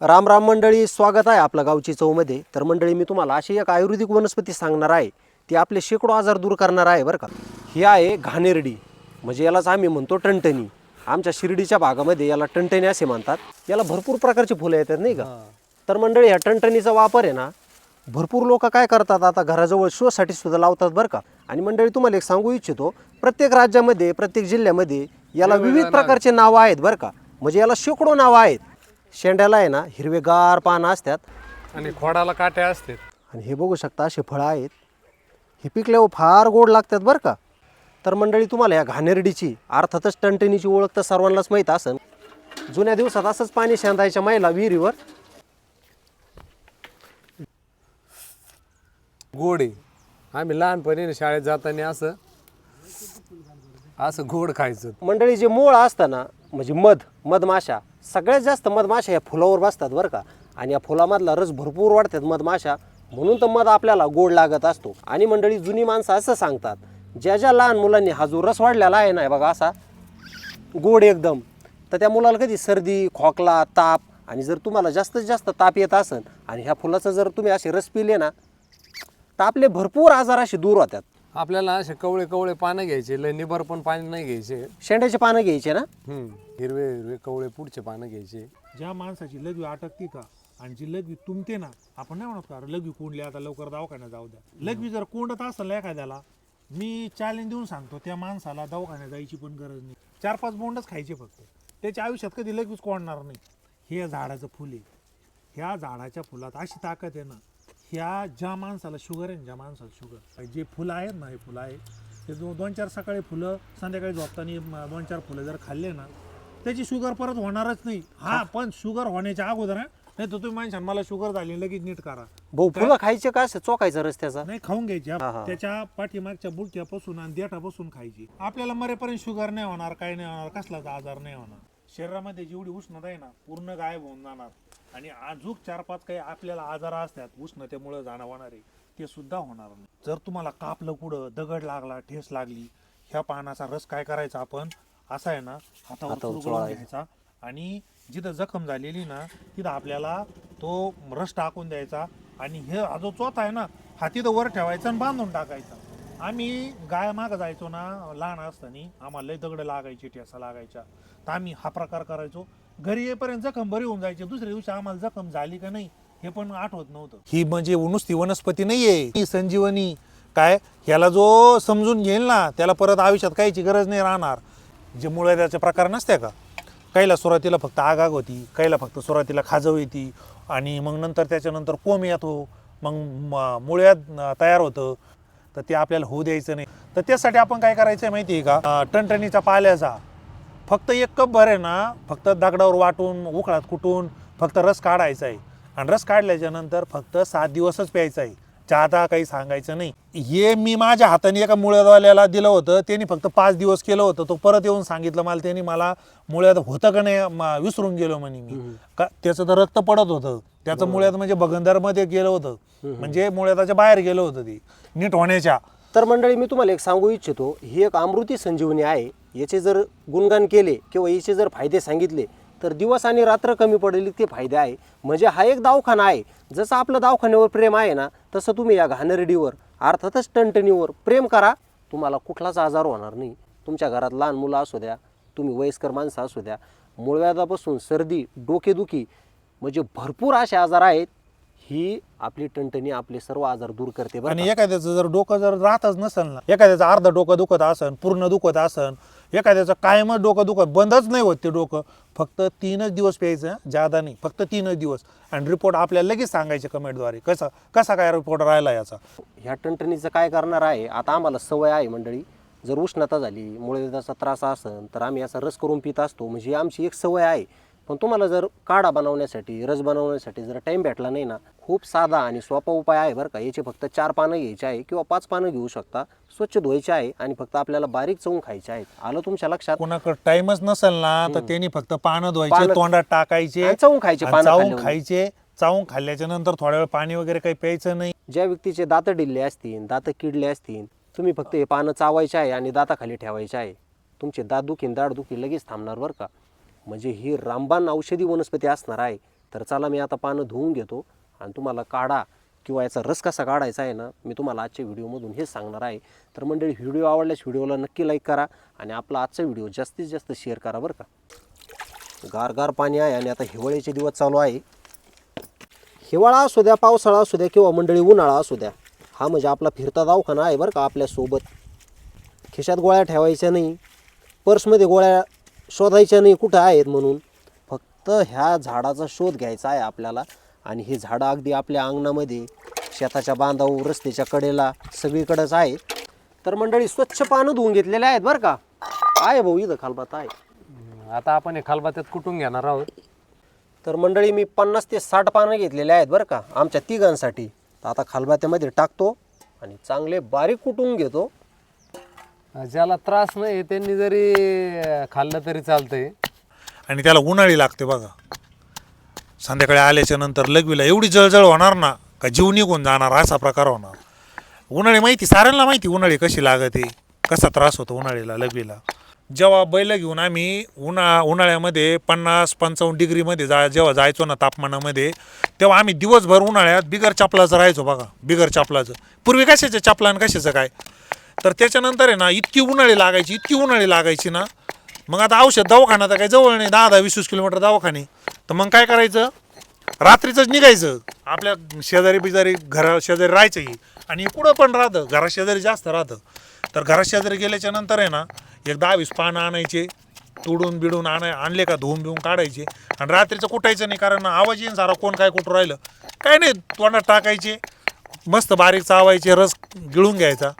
राम राम मंडळी स्वागत आहे आपलं गावची चौमध्ये. तर मंडळी मी तुम्हाला अशी एक आयुर्वेदिक वनस्पती सांगणार आहे ती आपले शेकडो आजार दूर करणार आहे बरं का. ही आहे घाणेरडी. म्हणजे यालाच आम्ही म्हणतो टणटणी. आमच्या शिर्डीच्या भागामध्ये याला टणटणी असे म्हणतात. याला भरपूर प्रकारची फुलं येतात नाही का? तर मंडळी ह्या टणटणीचा वापर आहे ना भरपूर लोक काय करतात आता घराजवळ शोसाठी सुद्धा लावतात बरं का. आणि मंडळी तुम्हाला एक सांगू इच्छितो प्रत्येक राज्यामध्ये प्रत्येक जिल्ह्यामध्ये याला विविध प्रकारचे नावं आहेत बरं का. म्हणजे याला शेकडो नावं आहेत. शेंड्याला आहे ना हिरवेगार पानं असतात. आणि खोडाला काट्या असतात. आणि हे बघू शकता असे फळं आहेत. हे पिकल्यावर फार गोड लागतात बरं का. तर मंडळी तुम्हाला या घाणेरडीची अर्थातच टणटणीची ओळख तर सर्वांनाच माहीत असन जुन्या दिवसात असंच पाणी शेंदायच्या महिला विहिरीवर. गोड. आहे आम्ही लहानपणी शाळेत जाताना असं असं गोड खायचं. मंडळी जे मूळ असतं ना म्हणजे मध मधमाशा सगळ्यात जास्त मधमाशा या फुलावर बसतात बरं का. आणि या फुलामधला रस भरपूर वाढतात मधमाशा. म्हणून तर मध आपल्याला गोड लागत असतो. आणि मंडळी जुनी माणसं असं सांगतात ज्या ज्या लहान मुलांनी हा जो रस वाढलेला आहे ना बघा असा गोड एकदम तर त्या मुलाला कधी सर्दी खोकला ताप आणि जर तुम्हाला जास्तीत जास्त ताप येत असेल आणि ह्या फुलाचं जर तुम्ही असे रस पिले ना तर आपले भरपूर आजार असे दूर होतात. आपल्याला असे कवळे कवळे पानं घ्यायचे लय निबर पण पाणी नाही घ्यायचे. शेंड्याचे पानं घ्यायचे ना? हम्म. हिरवे हिरवे कवळे पुढचे पानं घ्यायचे. ज्या माणसाची लघवी अटकते का आणि जी लघवी तुमते ना आपण नाही म्हणत का "अरे लघवी कोंडली आता लवकर दवाखान्यात जाऊ द्या. लघवी जर कोंडत असेल एखाद्याला मी चॅलेंज देऊन सांगतो त्या माणसाला दवाखान्यात जायची पण गरज नाही. चार पाच बोंडच खायचे फक्त. त्याच्या आयुष्यात कधी लगेच कोंडणार नाही. हे झाडाचं फुल आहे. ह्या झाडाच्या फुलात अशी ताकद आहे ना ह्या ज्या माणसाला शुगर आहे ज्या माणसाला शुगर जे फुलं आहेत ना हे फुलं आहे ते दो दोन चार सकाळी फुलं संध्याकाळी झोपताना दोन चार फुलं जर खाल्ले ना त्याची शुगर परत होणारच नाही. हा पण शुगर होण्याच्या अगोदर नाही तर तुम्ही माणसान मला शुगर झाली लगेच नीट करा. भाऊ फुलं खायचे का असं? चोखायचं रस्त्याचा? नाही खाऊन घ्यायची. त्याच्या पाठीमागच्या बुलक्यापासून आणि देठापासून खायची. आपल्याला मरेपर्यंत शुगर नाही होणार काही नाही होणार कसलाच आजार नाही होणार. शरीरामध्ये जेवढी उष्णता आहे ना पूर्ण गायब होऊन जाणार. आणि अजूक चार पाच काही आपल्याला आजार असतात उष्णतेमुळे जाणवणारे ते सुद्धा होणार नाही. जर तुम्हाला कापलं कुठं दगड लागला ठेस लागली ह्या पानाचा रस काय करायचा आपण? असा आहे ना हातावर चुरगळून. घ्यायचा आणि जिथं जखम झालेली ना तिथं आपल्याला तो रस टाकून द्यायचा आणि हे हा जो चोथा आहे ना हा तिथं वर ठेवायचा आणि बांधून टाकायचा. आम्ही गाय माग जायचो ना लहान असताना आम्हाला लय दगड लागायची ठेसा लागायच्या. तर आम्ही हा प्रकार करायचो. घरी येईपर्यंत जखम बरी होऊन जायची. दुसऱ्या दिवशी आम्हाला जखम झाली का नाही हे पण आठवत नव्हतं. ही म्हणजे नुसती वनस्पती नाहीये. ही संजीवनी काय? ह्याला जो समजून घेईल ना त्याला परत आयुष्यात काहीची गरज नाही राहणार. जे मुळव्याचे प्रकार नसते का? काहीला सुरुवातीला फक्त आगाग होती काहीला फक्त सुरुवातीला खाजव येते आणि मग नंतर त्याच्यानंतर कोंब येतो मग मुळ्यात तयार होतं. तर ते आपल्याला होऊ द्यायचं नाही. तर त्यासाठी आपण काय करायचं आहे माहिती आहे का टणटणीचा पाल्याचा. फक्त एक कप भर आहे ना फक्त दगडावर वाटून उकळात कुटून फक्त रस काढायचा आहे. आणि रस काढल्याच्या नंतर फक्त सात दिवसच प्यायचा आहे. जादा काही सांगायचं नाही. हे मी माझ्या हाताने एका मुळ्यावाल्याला दिलं होतं. त्यांनी फक्त पाच दिवस केलं होतं. तो परत येऊन सांगितलं मला त्यांनी मला मुळ्यात होतं का नाही विसरून गेलो म्हणे मी. का त्याचं तर रक्त पडत होतं. त्याचं मुळ्यात म्हणजे बगंदरमध्ये गेलं होतं. म्हणजे मुळ्याच्या बाहेर गेलं होतं ते. नीट होण्याच्या. तर मंडळी मी तुम्हाला एक सांगू इच्छितो. ही एक अमृती संजीवनी आहे. याचे जर गुणगान केले किंवा याचे जर फायदे सांगितले तर दिवस आणि रात्र कमी पडेल इतके फायदे आहे. म्हणजे हा एक दवाखाना आहे. जसं आपलं दवाखान्यावर प्रेम आहे ना तसं तुम्ही या घाणेरडीवर अर्थातच टणटणीवर प्रेम करा. तुम्हाला कुठलाच आजार होणार नाही. तुमच्या घरात लहान मुलं असू द्या तुम्ही वयस्कर माणसं असू द्या मूळव्याधापासून सर्दी डोकेदुखी म्हणजे भरपूर असे आजार आहेत. ही आपली टणटणी आपले सर्व आजार दूर करते बरं आणि? एखाद्याचं जर डोकं जर राहतच नसेल ना एखाद्याचं अर्ध डोकं दुखत असन पूर्ण दुखत असन एखाद्याचं कायमच डोकं दुखत बंदच नाही होत ते डोकं. फक्त तीनच दिवस प्यायचं जादा नाही. फक्त तीनच दिवस. आणि रिपोर्ट आपल्याला लगेच सांगायचे कमेंटद्वारे कसा कसा काय रिपोर्ट राहिला याचा? ह्या टणटणीचं काय करणार आहे? आता आम्हाला सवय आहे मंडळी. जर उष्णता झाली मुळे त्याचा त्रास असेल तर आम्ही असा रस करून पित असतो. म्हणजे आमची एक सवय आहे. पण तुम्हाला जर काढा बनवण्यासाठी रस बनवण्यासाठी जर टाईम भेटला नाही ना खूप साधा आणि सोपा उपाय आहे बरं का. याचे फक्त चार पानं घ्यायचे आहे किंवा पाच पानं घेऊ शकता. स्वच्छ धुवायचे आहे आणि फक्त आपल्याला बारीक चवून खायचे आहेत. आलं तुमच्या लक्षात? कोणाकडे टाइमच नसेल ना तर त्यांनी फक्त पानं धुवायचे पानं- तोंडात टाकायचे आणि चावून खायचे पानं चावून खाल्ल्यावर. खायचे. चावून खाल्ल्याच्या नंतर थोड्या वेळ पाणी वगैरे काही प्यायचं नाही. ज्या व्यक्तीचे दात डिल्ले असतील दात किडले असतील तुम्ही फक्त हे पानं चावायचे आहे आणि दाताखाली ठेवायचे आहे. तुमचे दात दुखी दाढ दुखी लगेच थांबणार बरं का. म्हणजे ही रामबाण औषधी वनस्पती असणार आहे तर चला मी आता पानं धुवून घेतो आणि तुम्हाला काढा किंवा याचा रस कसा काढायचा आहे ना मी तुम्हाला आजच्या व्हिडिओमधून हे सांगणार आहे. तर मंडळी व्हिडिओ आवडल्यास व्हिडिओला नक्की लाईक करा आणि आपला आजचा व्हिडिओ जास्तीत जास्त शेअर करा बरं का. गार गार पाणी आहे आणि आता हिवाळ्याचे दिवस चालू आहे. हिवाळा असू द्या पावसाळा असू द्या किंवा मंडळी उन्हाळा असू द्या हा म्हणजे आपला फिरता दवाखाना आहे बरं का आपल्यासोबत खिशात गोळ्या ठेवायच्या नाही पर्समध्ये गोळ्या शोधायच्या नाही कुठं आहेत म्हणून. फक्त ह्या झाडाचा शोध घ्यायचा आहे आपल्याला. आणि हे झाडं अगदी आपल्या अंगणामध्ये शेताच्या बांधाऊ रस्त्याच्या कडेला सगळीकडेच आहे तर मंडळी स्वच्छ पानं धुवून घेतलेले आहेत बरं का? आहे भाऊ इथं खालबात आहे. आता आपण हे खालबात्यात कुटून घेणार आहोत? तर मंडळी मी पन्नास ते साठ पानं घेतलेले आहेत बरं का आमच्या तिघांसाठी. तर आता खालबात्यामध्ये टाकतो आणि चांगले बारीक कुटून घेतो. ज्याला त्रास नाही त्यांनी जरी खाल्लं तरी चालतंय. आणि त्याला उन्हाळी लागते बघा. संध्याकाळी आल्याच्यानंतर लघवीला एवढी जळजळ होणार ना का जीव निघून जाणार असा प्रकार होणार. उन्हाळी माहिती साऱ्यांना माहिती उन्हाळी कशी लागते कसा त्रास होतो उन्हाळीला लघवीला. जेव्हा बैल घेऊन आम्ही उन्हा उन्हाळ्यामध्ये पन्नास पंचावन्न डिग्रीमध्ये जा जेव्हा जायचो ना तापमानामध्ये तेव्हा आम्ही दिवसभर उन्हाळ्यात बिगर चापलाचं राहायचो बघा बिगर चापलाचं. पूर्वी कशाचं चपला आणि कशाचं काय? तर त्याच्यानंतर आहे ना इतकी उन्हाळी लागायची इतकी उन्हाळी लागायची ना मग आता औषध दवाखाना तर काही जवळ नाही दहा दहा वीस वीस किलोमीटर दवाखाने. तर मग काय करायचं? रात्रीचंच निघायचं. आपल्या शेजारी बिजारी घरा शेजारी राहायचंही. आणि कुठं पण राहतं घरा शेजारी जास्त राहतं. तर घरा शेजारी गेल्याच्यानंतर आहे ना एक दहा वीस पानं आणायचे तुडून बिडून आणाय आणले का धुवून बिवून काढायचे. आणि रात्रीचं कुटायचं नाही कारण आवाज येईन सारा कोण काय कुठं राहिलं. काय नाही तोंडात टाकायचे मस्त बारीक चावायचे रस गिळून घ्यायचा.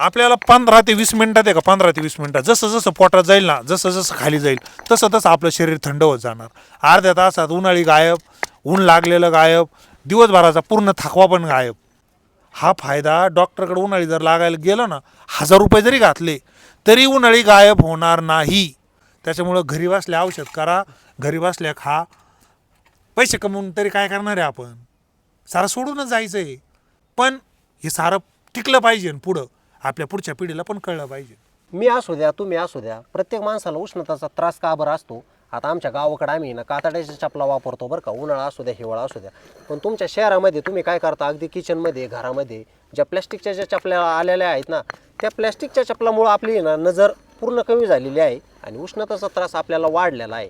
आपल्याला पंधरा ते वीस मिनटात आहे का? पंधरा ते वीस मिनटात. जसं जसं पोटात जाईल ना जसं जसं खाली जाईल तसं तसं आपलं शरीर थंड होत जाणार. अर्ध्या तासात उन्हाळी गायब ऊन लागलेलं गायब दिवसभराचा पूर्ण थकवा पण गायब. हा फायदा डॉक्टरकडे उन्हाळी जर लागायला गेलं ना हजार रुपये जरी घातले तरी उन्हाळी गायब होणार नाही. त्याच्यामुळं घरी बसल्या औषध करा घरी बसल्या खा. पैसे कमवून तरी काय करणार आहे आपण? सारं सोडूनच जायचं आहे पण हे सारं टिकलं पाहिजे पुढं. आपल्या पुढच्या पिढीला पण कळलं पाहिजे. मी असू द्या तुम्ही असू द्या. प्रत्येक माणसाला उष्णताचा त्रास का बरं असतो? आता आमच्या गावाकडे आम्ही ना कातड्याच्या चपला वापरतो बरं का उन्हाळा असू द्या हिवाळा असू द्या. पण तुमच्या शहरामध्ये तुम्ही काय करता? अगदी किचनमध्ये घरामध्ये ज्या प्लॅस्टिकच्या ज्या चपल्या आलेल्या आहेत ना त्या प्लॅस्टिकच्या चपलामुळं आपली ना नजर पूर्ण कमी झालेली आहे आणि उष्णताचा त्रास आपल्याला वाढलेला आहे.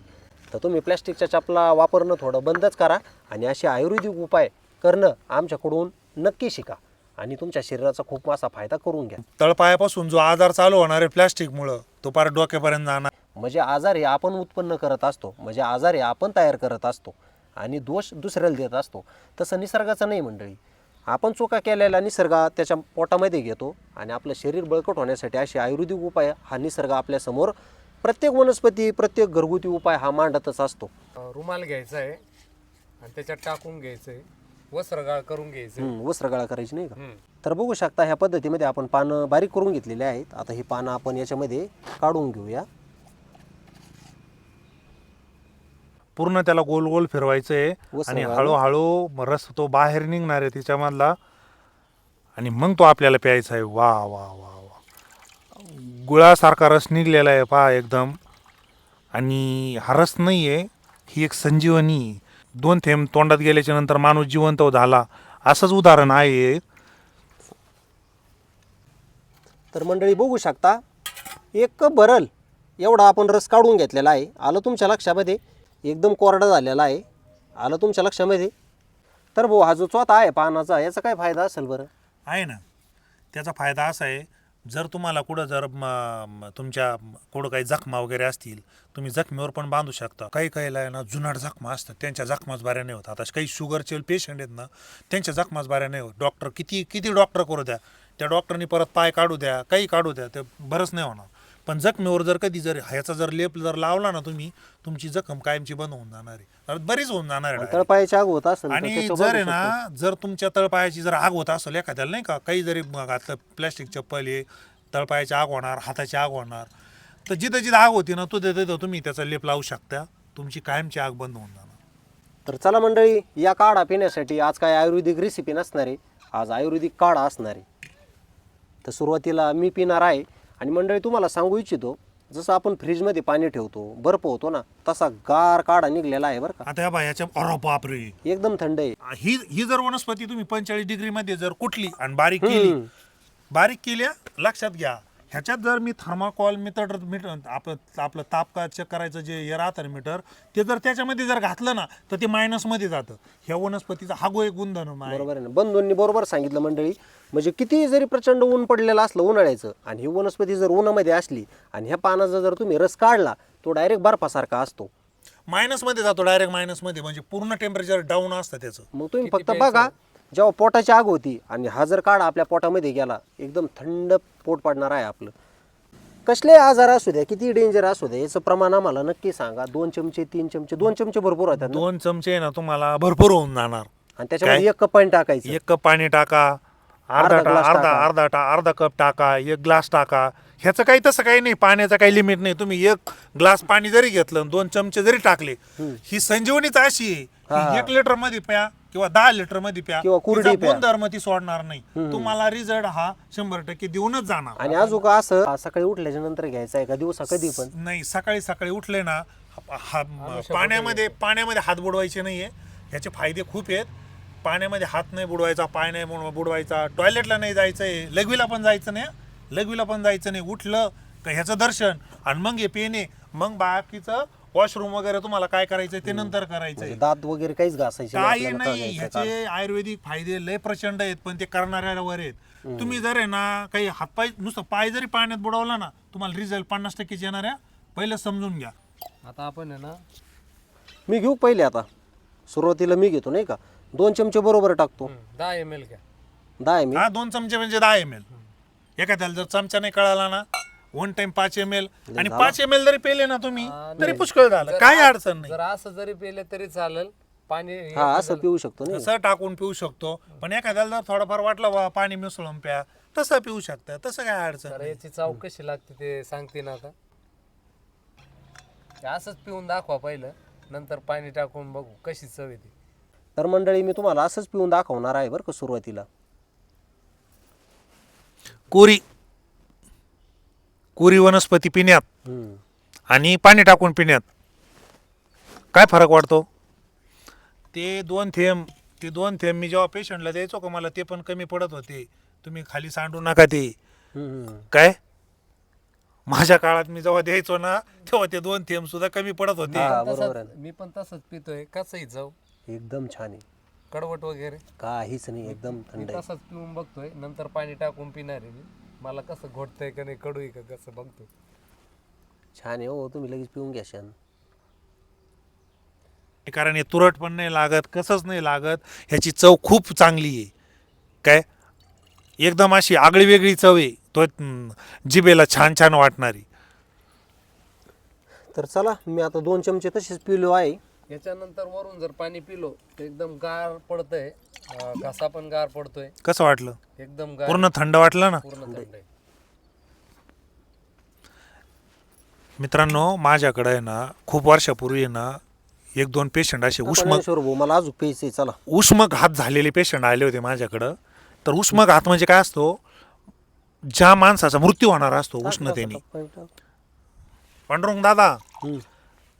तर तुम्ही प्लॅस्टिकच्या चपला वापरणं थोडं बंदच करा आणि असे आयुर्वेदिक उपाय करणं आमच्याकडून नक्की शिका. आणि तुमच्या शरीराचा खूप असा फायदा करून घ्या. तळपायापासून जो आजार चालू होणार आहे प्लॅस्टिकमुळं तो पार डोक्यापर्यंत जाणार. म्हणजे आजार हे आपण उत्पन्न करत असतो. म्हणजे आजार हे आपण तयार करत असतो. आणि दोष दुसऱ्याला देत असतो. तसं निसर्गाचं नाही मंडळी. आपण चुका केलेला निसर्ग त्याच्या पोटामध्ये घेतो आणि आपलं शरीर बळकट होण्यासाठी असे आयुर्वेदिक उपाय हा निसर्ग आपल्यासमोर प्रत्येक वनस्पती प्रत्येक घरगुती उपाय हा मांडतच असतो. रुमाल घ्यायचा आहे आणि त्याच्यात टाकून घ्यायचंय वस्त्रगाळ करून घ्यायचंय हम्म, वस्त्रगाळा करायची नाही का? हम्म. तर बघू शकता ह्या पद्धतीमध्ये आपण पानं बारीक करून घेतलेली आहेत. आता ही पानं आपण याच्यामध्ये काढून घेऊया. पूर्ण त्याला गोल गोल फिरवायचं आहे व आणि हळूहळू रस तो बाहेर निघणार आहे तिच्यामधला. आणि मग तो आपल्याला प्यायचा आहे. वा वा वा वा. गुळासारखा रस निघलेला आहे पहा एकदम. आणि हा रस नाही आहे ही एक संजीवनी. आहे. दोन थेंब तोंडात गेल्याच्यानंतर माणूस जिवंत झाला. असंच उदाहरण आहे. तर मंडळी बघू शकता एक कप भरल एवढा आपण रस काढून घेतलेला आहे. आलं तुमच्या लक्षामध्ये? एकदम कोरडा झालेला आहे. आलं तुमच्या लक्षामध्ये? तर भाऊ हा जो चौथा आहे पानाचा याचा काय फायदा असेल बरं? आहे ना. त्याचा फायदा असा आहे जर तुम्हाला कुठं जर तुमच्या कुठं काही जखमा वगैरे असतील तुम्ही जखमेवर पण बांधू शकता. काही काहीला आहे ना जुनाट जखमा असतात त्यांच्या जखमाच बऱ्या नाही होत. आता काही शुगरचे पेशंट आहेत ना त्यांच्या जखमाच बऱ्या नाही होत. डॉक्टर किती किती डॉक्टर करू द्या? त्या डॉक्टरनी परत पाय काढू द्या काही काढू द्या ते बरंच नाही होणार. पण जखमीवर जर कधी जर ह्याचा जर लेप जर लावला ना तुम्ही तुमची जखम कायमची बंद होऊन जाणार आहे. तर बरीच होऊन जाणार आहे. तळपायाची आग होत असेल आणि जर आहे ना जर तुमच्या तळपायाची जर आग होत असेल एखाद्याला नाही का काही जरी घातलं प्लॅस्टिक चप्पल आहे तळपायाची आग होणार हाताची आग होणार तर जिथं जिथं आग होती ना तिथं तिथं तुम्ही त्याचा लेप लावू शकता. तुमची कायमची आग बंद होऊन जाणार. तर चला मंडळी या काढा पिण्यासाठी आज काय आयुर्वेदिक रेसिपी नसणार आहे आज आयुर्वेदिक काढा असणार. आहे तर सुरुवातीला मी पिणार आहे. आणि मंडळी तुम्हाला सांगू इच्छितो जसं आपण फ्रीजमध्ये पाणी ठेवतो बर्फ होतो ना तसा गार काढा निघलेला आहे बरं का. आता या बायाच्या अरे बापरे. एकदम थंड आहे. ही ही जर वनस्पती तुम्ही पंचेचाळीस डिग्री मध्ये जर कुठली आणि बारीक केली बारीक केल्या लक्षात घ्या. ह्याच्यात जर मी थर्माकॉल मीटर मीटर आपलं आपलं ताप चेक करायचं जे हे राहतं मीटर ते जर त्याच्यामध्ये जर घातलं ना तर ते मायनसमध्ये जातं. ह्या वनस्पतीचा हा गो एक गुणधर्म आहे. बरोबर आहे ना. बंधूंनी बरोबर सांगितलं मंडळी. म्हणजे किती जरी प्रचंड ऊन पडलेलं असलं उन्हाळ्याचं आणि ही वनस्पती जर उन्हामध्ये असली आणि ह्या पानाचा जर तुम्ही रस काढला तो डायरेक्ट बर्फासारखा असतो. मायनसमध्ये जातो डायरेक्ट मायनसमध्ये म्हणजे पूर्ण टेम्परेचर डाऊन असतं त्याचं. मग तुम्ही फक्त बघा जेव्हा पोटाची आग होती आणि हा जर काढा आपल्या पोटामध्ये गेला एकदम थंड पोट पडणार आहे आपलं. कसले आजार असू द्या किती डेंजर असू द्या याचं प्रमाण आम्हाला नक्की सांगा. दोन चमचे तीन चमचे दोन चमचे भरपूर होतात ना. दोन चमचे ना तुम्हाला भरपूर होऊन जाणार. आणि त्याच्यामध्ये एक कप पाणी टाकायचं. एक कप पाणी टाका अर्धा अर्धा टा glass अर्धा टाका. अर्धा टा अर्धा कप टाका एक ग्लास टाका. ह्याचं काही तसं काही नाही पाण्याचं काही लिमिट नाही. तुम्ही एक ग्लास पाणी जरी घेतलं दोन चमचे जरी टाकले ही संजीवनीच अशी आहे. हा. की एक लिटरमध्ये प्या. किंवा दहा लिटरमध्ये प्या. किंवा कुरडी तिचा प्या. गुणधर्म ती सोडणार नाही. तुम्हाला रिझल्ट हा शंभर टक्के देऊनच जाणार. आणि अजून का असं सकाळी उठल्याच्या नंतर घ्यायचं आहे का? दिवसा कधी पण? नाही सकाळी सकाळी उठले ना हा- पाण्यामध्ये पाण्यामध्ये हात बुडवायचे नाहीये. ह्याचे फायदे खूप आहेत. पाण्यामध्ये हात नाही बुडवायचा पाय नाही बुड- बुडवायचा टॉयलेटला नाही जायचंय लघवीला पण जायचं नाही लघवीला पण जायचं नाही. उठलं का ह्याचं दर्शन आणि मग हे पेने मग बाकीचं वॉशरूम वगैरे तुम्हाला काय करायचंय ते नंतर करायचंय. म्हणजे दात वगैरे काहीच घासायचे नाही काही आपल्याला नाही का? ह्याचे आयुर्वेदिक फायदे लय प्रचंड आहेत पण ते करणाऱ्यावर आहेत. तुम्ही जर आहे ना काही हातपाय नुसतं पाय जरी पाण्यात बुडवला ना तुम्हाला रिझल्ट पन्नास टक्केच येणार आहे. पहिलं समजून घ्या. आता आपण आहे ना मी घेऊ पहिले आता. सुरुवातीला मी घेतो नाही का? दोन चमचे बरोबर टाकतो. हं, दहा एम एल घ्या. दहा आहे मी हा दोन चमचे म्हणजे दहा एम एल एखाद्याला जर चमचा नाही कळाला ना वन टाइम पाच एम एल आणि पाच एम एल जरी पेले ना तुम्ही तरी पुष्कळ झालं. काही अडचण नाही. जर असं जरी पेले तरी चालेल. पाणी हे असं पिऊ शकतो नाही. तसं टाकून पिऊ शकतो. पण एखाद्याला जर थोडंफार वाटलं बा पाणी मिसळून प्या. तसं पिऊ शकता. तसं काय अडचण तर नाही. याची चाव कशी लागते ते सांगते ना आता. हे असंच पिऊन दाखवा पहिलं. नंतर पाणी टाकून बघू कशी चव येते. तर मंडळी मी तुम्हाला असंच पिऊन दाखवणार आहे बरं का सुरुवातीला. कोरी. कोरी वनस्पती पिण्यात हम्म. आणि पाणी टाकून पिण्यात. काय फरक वाटतो? ते दोन थेंब ते दोन थेंब मी जेव्हा पेशंटला द्यायचो का मला ते पण कमी पडत होते. तुम्ही खाली सांडू नका ते. हम्म. काय? माझ्या काळात मी जेव्हा द्यायचो ना तेव्हा ते दोन थेंब सुद्धा कमी पडत होते. हा बरोबर आहे. तसंच- मी पण तसंच पितोय. कसंही ना. एकदम छान आहे. कडवट वगैरे? काहीच नाही एकदम मी थंड आहे. तसंच पिऊन बघतोय. नंतर पाणी टाकून पिणार आहे मी. मला कसं घोटतंय का नाही कडू आहे का कसं बघतो. छान आहे हो तुम्ही लगेच पिऊन घ्या शान. कारण हे तुरट पण नाही लागत कसंच नाही लागत ह्याची चव खूप चांगली आहे. काय? एकदम अशी आगळी वेगळी चव आहे तो हम्म, जिभेला छान छान वाटणारी. तर चला मी आता दोन चमचे तसेच पिलो आहे. याच्यानंतर वरून जर पाणी पिलो तर एकदम गार पडतंय. अं, घसा पण गार पडतोय. कसं वाटलं? एकदम गार. पूर्ण थंड वाटलं ना? पूर्ण थंड आहे. मित्रांनो माझ्याकडे आहे ना खूप वर्षापूर्वी आहे ना एक दोन पेशंट असे उष्म ज्ञानेश्वर भाऊ मला अजून चला. उष्मघात झालेले पेशंट आले होते माझ्याकडं. तर उष्मघात म्हणजे काय असतो? ज्या माणसाचा मृत्यू होणार असतो उष्णतेने. पांडुरंग दादा हम्म.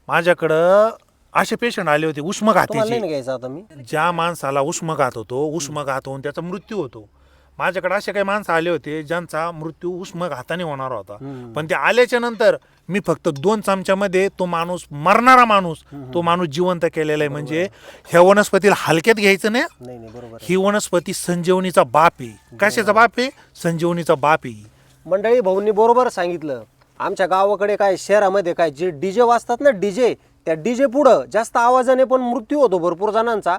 माझ्याकडं असे पेशंट आले होते तुम्हाला नाही उष्मघातीचे ना घ्यायचं आता मी? ज्या माणसाला उष्मघात होतो उष्मघात होऊन त्याचा मृत्यू होतो. माझ्याकडे असे काही माणसं आले होते ज्यांचा मृत्यू उष्मघाताने होणार होता. हम्म. पण ते आल्याच्यानंतर मी फक्त दोन चमच्यामध्ये तो माणूस मरणारा माणूस तो माणूस जिवंत केलेला आहे. म्हणजे ह्या वनस्पतीला हलक्यात घ्यायचं नाही नाही नाही बरोबर आहे. ही वनस्पती संजीवनीचा बाप आहे. कशाचा बाप आहे? संजीवनीचा बाप आहे. मंडळी भाऊंनी बरोबर सांगितलं. आमच्या गावाकडे काय शहरामध्ये काय जे डीजे वाजतात ना डीजे त्या डीजे पुढं जास्त आवाजाने पण मृत्यू होतो भरपूर जणांचा.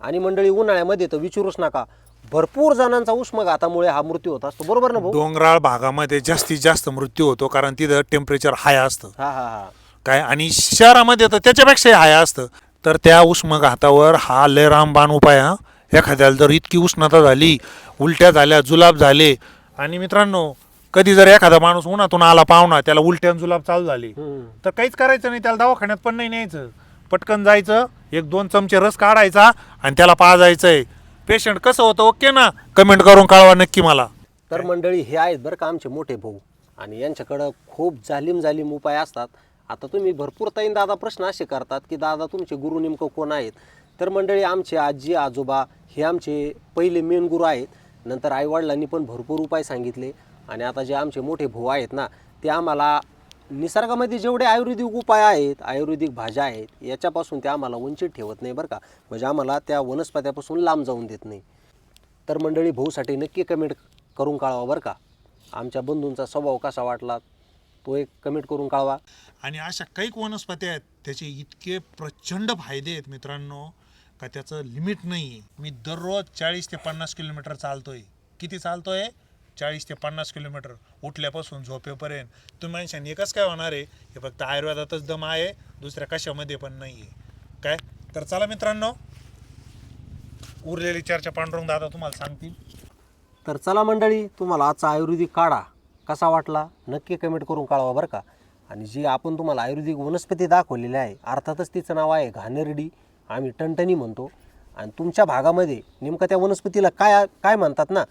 आणि मंडळी उन्हाळ्यामध्ये तर विचारूच नका. भरपूर जणांचा उष्मघातामुळे हा मृत्यू होत असतो. बरोबर ना भाऊ? डोंगराळ भागामध्ये जास्तीत जास्त मृत्यू होतो कारण तिथं टेम्परेचर हाय असतं. हा हा हा. काय? आणि शहरामध्ये तर त्याच्यापेक्षाही हाय असतं. तर त्या उष्मघातावर हा लय रामबाण उपाय हा. एखाद्याला जर इतकी उष्णता झाली उलट्या झाल्या जुलाब झाले. आणि मित्रांनो कधी जर एखादा माणूस उन्हातून आला पाहुणा त्याला उलट्या आणि जुलाब चालू झाली. तर काहीच करायचं नाही त्याला दवाखान्यात पण नाही न्यायचं. पटकन जायचं एक दोन चमचे रस काढायचा आणि त्याला पाजायचंय. पेशंट कसं होतं ओके ना? कमेंट करून कळवा नक्की मला. तर मंडळी हे आहेत बरं का आमचे मोठे भाऊ. आणि यांच्याकडं खूप जालीम जालीम उपाय असतात. आता तुम्ही भरपूर ताईन दादा प्रश्न असे करतात की दादा तुमचे गुरु नेमकं कोण आहेत? तर मंडळी आमचे आजी आजोबा हे आमचे पहिले मेन गुरु आहेत. नंतर आईवडिलांनी पण भरपूर उपाय सांगितले. आणि आता जे आमचे मोठे भाऊ आहेत ना ते आम्हाला निसर्गामध्ये जेवढे आयुर्वेदिक उपाय आहेत आयुर्वेदिक भाज्या आहेत याच्यापासून ते आम्हाला वंचित ठेवत नाही बरं का. म्हणजे आम्हाला त्या वनस्पत्यापासून लांब जाऊन देत नाही. तर मंडळी भाऊसाठी नक्की कमेंट करून कळवा बरं का. आमच्या बंधूंचा स्वभाव कसा वाटला तो एक कमेंट करून कळवा. आणि अशा काही वनस्पती आहेत त्याचे इतके प्रचंड फायदे आहेत मित्रांनो का त्याचं लिमिट नाही आहे मी दररोज चाळीस ते पन्नास किलोमीटर चालतोय. किती चालतोय? चाळीस ते पन्नास किलोमीटर उठल्यापासून झोपेपर्यंत तुम्ही माणसाने एकच काय होणार आहे हे फक्त आयुर्वेदातच दम आहे दुसऱ्या कशामध्ये पण नाही आहे. काय? तर चला मित्रांनो उरलेली चर्चा पांडुरंग दादा तुम्हाला सांगतील. तर चला मंडळी तुम्हाला आजचा आयुर्वेदिक काढा कसा वाटला नक्की कमेंट करून कळवा बरं का. आणि जी आपण तुम्हाला आयुर्वेदिक वनस्पती दाखवलेली आहे अर्थातच तिचं नाव आहे घाणेरडी आम्ही टणटणी म्हणतो. आणि तुमच्या भागामध्ये नेमकं त्या वनस्पतीला काय काय म्हणतात ना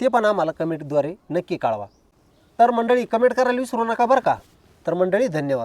ते पण आम्हाला कमेंटद्वारे नक्की कळवा. तर मंडळी कमेंट करायला विसरू नका बरं का? तर मंडळी धन्यवाद.